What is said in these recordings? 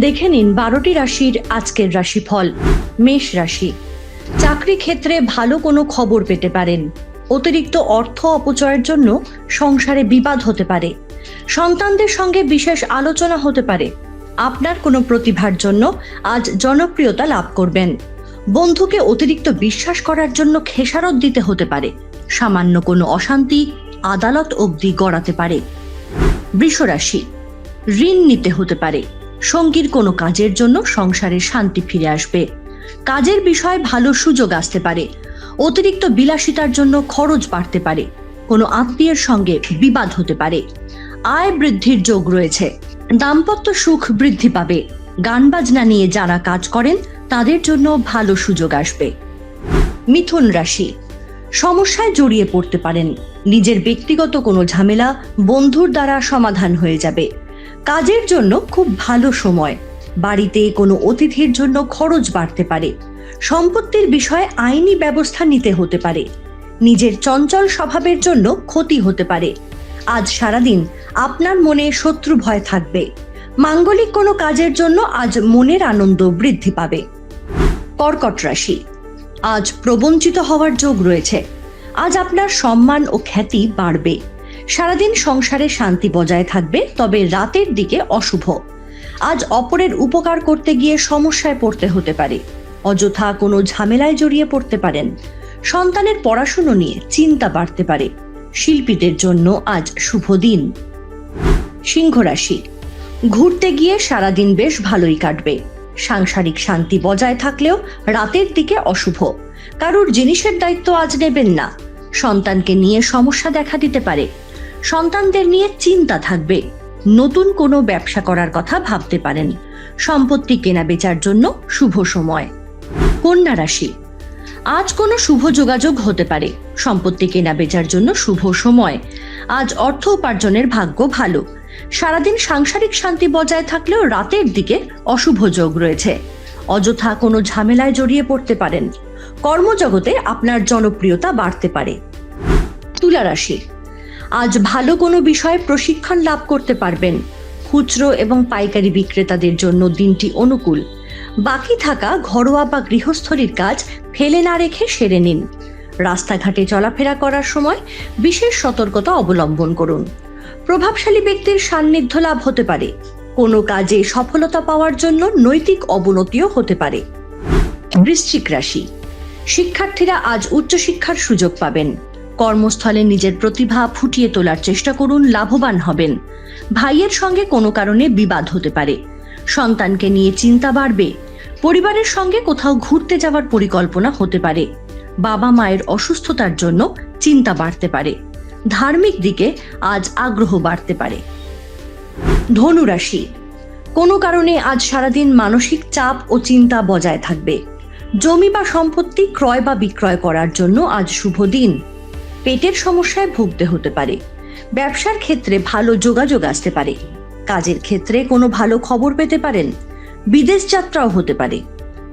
দেখে নিন বারোটি রাশির আজকের রাশিফল, মেষ রাশি। চাকরি ক্ষেত্রে ভালো কোনো খবর পেতে পারেন। অতিরিক্ত অর্থ অপচয়ের জন্য সংসারে বিবাদ হতে পারে। সন্তানদের সঙ্গে বিশেষ আলোচনা হতে পারে। আপনার কোনো প্রতিভার জন্য আজ জনপ্রিয়তা লাভ করবেন। বন্ধুকে অতিরিক্ত বিশ্বাস করার জন্য খেসারত দিতে হতে পারে। সামান্য কোনো অশান্তি আদালত অবধি গড়াতে পারে। বৃষরাশি, ঋণ নিতে হতে পারে। সঙ্গীর কোনো কাজের জন্য সংসারে শান্তি ফিরে আসবে। কাজের বিষয়ে ভালো সুযোগ আসতে পারে। অতিরিক্ত বিলাসিতার জন্য খরচ বাড়তে পারে। কোনো আত্মীয়ের সঙ্গে বিবাদ হতে পারে। আয় বৃদ্ধির যোগ রয়েছে। দাম্পত্য সুখ বৃদ্ধি পাবে। গান বাজনা নিয়ে যারা কাজ করেন, তাদের জন্য ভালো সুযোগ আসবে। মিথুন রাশি। সমস্যায় জড়িয়ে পড়তে পারেন। নিজের ব্যক্তিগত কোনো ঝামেলা বন্ধুর দ্বারা সমাধান হয়ে যাবে। কাজের জন্য খুব ভালো সময়। বাড়িতে কোনো অতিথির জন্য খরচ বাড়তে পারে। সম্পত্তির বিষয়ে আইনি ব্যবস্থা নিতে হতে পারে। নিজের চঞ্চল স্বভাবের জন্য ক্ষতি হতে পারে। আজ সারাদিন আপনার মনে শত্রু ভয় থাকবে। মাঙ্গলিক কোনো কাজের জন্য আজ মনের আনন্দ বৃদ্ধি পাবে। কর্কট রাশি। আজ প্রবঞ্চিত হওয়ার যোগ রয়েছে। আজ আপনার সম্মান ও খ্যাতি বাড়বে। সারাদিন সংসারে শান্তি বজায় থাকবে, তবে রাতের দিকে অশুভ। আজ অপরের উপকার করতে গিয়ে সমস্যায় পড়তে হতে পারে। অযথা কোনো ঝামেলায় জড়িয়ে পড়তে পারেন। সন্তানের পড়াশুনো নিয়ে চিন্তা বাড়তে পারে। শিল্পীদের জন্য আজ শুভ দিন। সিংহ রাশি। ঘুরতে গিয়ে সারাদিন বেশ ভালোই কাটবে। সাংসারিক শান্তি বজায় থাকলেও রাতের দিকে অশুভ। কারুর জিনিসের দায়িত্ব আজ নেবেন না। সন্তানকে নিয়ে সমস্যা দেখা দিতে পারে। সন্তানদের নিয়ে চিন্তা থাকবে। নতুন কোনো ব্যবসা করার কথা ভাবতে পারেন। সম্পত্তি কেনা বেচার জন্য শুভ সময়। কন্যা রাশি। আজ কোনো শুভ যোগাযোগ হতে পারে। সম্পত্তি কেনা বেচার জন্য শুভ সময়। আজ অর্থ উপার্জনের ভাগ্য ভালো। সারাদিন সাংসারিক শান্তি বজায় থাকলেও রাতের দিকে অশুভ যোগ রয়েছে। অযথা কোনো ঝামেলায় জড়িয়ে পড়তে পারেন। কর্মজগতে আপনার জনপ্রিয়তা বাড়তে পারে। তুলা রাশি। আজ ভালো কোনো বিষয়ে প্রশিক্ষণ লাভ করতে পারবেন। খুচরো এবং পাইকারি বিক্রেতাদের জন্য দিনটি অনুকূল। বাকি থাকা ঘরোয়া বা গৃহস্থলীর কাজ ফেলে না রেখে সেরে নিন। রাস্তাঘাটে চলাফেরা করার সময় বিশেষ সতর্কতা অবলম্বন করুন। প্রভাবশালী ব্যক্তির সান্নিধ্য লাভ হতে পারে। কোনো কাজে সফলতা পাওয়ার জন্য নৈতিক অবনতিও হতে পারে। বৃশ্চিক রাশি। শিক্ষার্থীরা আজ উচ্চশিক্ষার সুযোগ পাবেন। কর্মস্থলে নিজের প্রতিভা ফুটিয়ে তোলার চেষ্টা করুন, লাভবান হবেন। ভাইয়ের সঙ্গে কোনো কারণে বিবাদ হতে পারে। সন্তানকে নিয়ে চিন্তা বাড়বে। পরিবারের সঙ্গে কোথাও ঘুরতে যাওয়ার পরিকল্পনা হতে পারে। বাবা মায়ের অসুস্থতার জন্য চিন্তা বাড়তে পারে। ধার্মিক দিকে আজ আগ্রহ বাড়তে পারে। ধনুরাশি। কোনো কারণে আজ সারাদিন মানসিক চাপ ও চিন্তা বজায় থাকবে। জমি বা সম্পত্তি ক্রয় বা বিক্রয় করার জন্য আজ শুভ দিন। পেটের সমস্যায় ভুগতে হতে পারে। ব্যবসার ক্ষেত্রে ভালো যোগাযোগ আসতে পারে। কাজের ক্ষেত্রে কোনো ভালো খবর পেতে পারেন। বিদেশ যাত্রাও হতে পারে।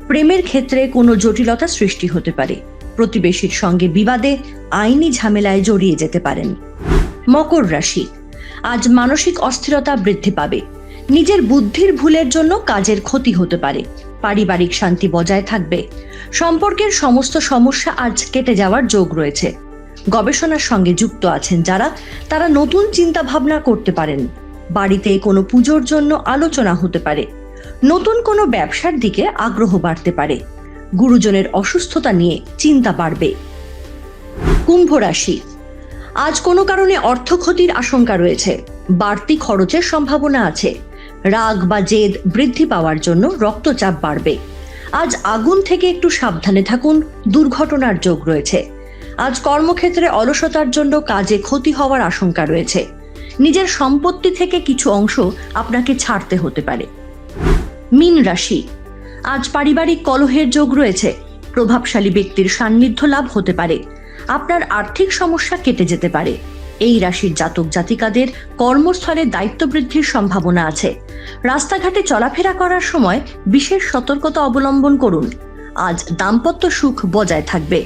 প্রেমের ক্ষেত্রে কোনো জটিলতা সৃষ্টি হতে পারে। প্রতিবেশীর সঙ্গে বিবাদে আইনি ঝামেলায় জড়িয়ে যেতে পারেন। মকর রাশি। আজ মানসিক অস্থিরতা বৃদ্ধি পাবে। নিজের বুদ্ধির ভুলের জন্য কাজের ক্ষতি হতে পারে। পারিবারিক শান্তি বজায় থাকবে। সম্পর্কের সমস্ত সমস্যা আজ কেটে যাওয়ার যোগ রয়েছে। গবেষণার সঙ্গে যুক্ত আছেন যারা, তারা নতুন চিন্তা ভাবনা করতে পারেন। বাড়িতে কোনো পুজোর জন্য আলোচনা হতে পারে। নতুন কোনো ব্যবসার দিকে আগ্রহ বাড়তে পারে। গুরুজনের অসুস্থতা নিয়ে চিন্তা বাড়বে। কুম্ভ রাশি। আজ কোনো কারণে অর্থ ক্ষতির আশঙ্কা রয়েছে। বাড়তি খরচের সম্ভাবনা আছে। রাগ বা জেদ বৃদ্ধি পাওয়ার জন্য রক্তচাপ বাড়বে। আজ আগুন থেকে একটু সাবধানে থাকুন। দুর্ঘটনার যোগ রয়েছে। আজ কর্মক্ষেত্রে অলসতার জন্য কাজে ক্ষতি হওয়ার আশঙ্কা রয়েছে। নিজের সম্পত্তি থেকে কিছু অংশ আপনাকে ছাড়তে হতে পারে। মিন রাশি। আজ পারিবারিক কলহের যোগ রয়েছে। প্রভাবশালী ব্যক্তির সান্নিধ্য লাভ হতে পারে। আপনার আর্থিক সমস্যা কেটে যেতে পারে। এই রাশির জাতক জাতিকাদের কর্মস্থলে দায়িত্ব বৃদ্ধির সম্ভাবনা আছে। রাস্তাঘাটে চলাফেরা করার সময় বিশেষ সতর্কতা অবলম্বন করুন। আজ দাম্পত্য সুখ বজায় থাকবে।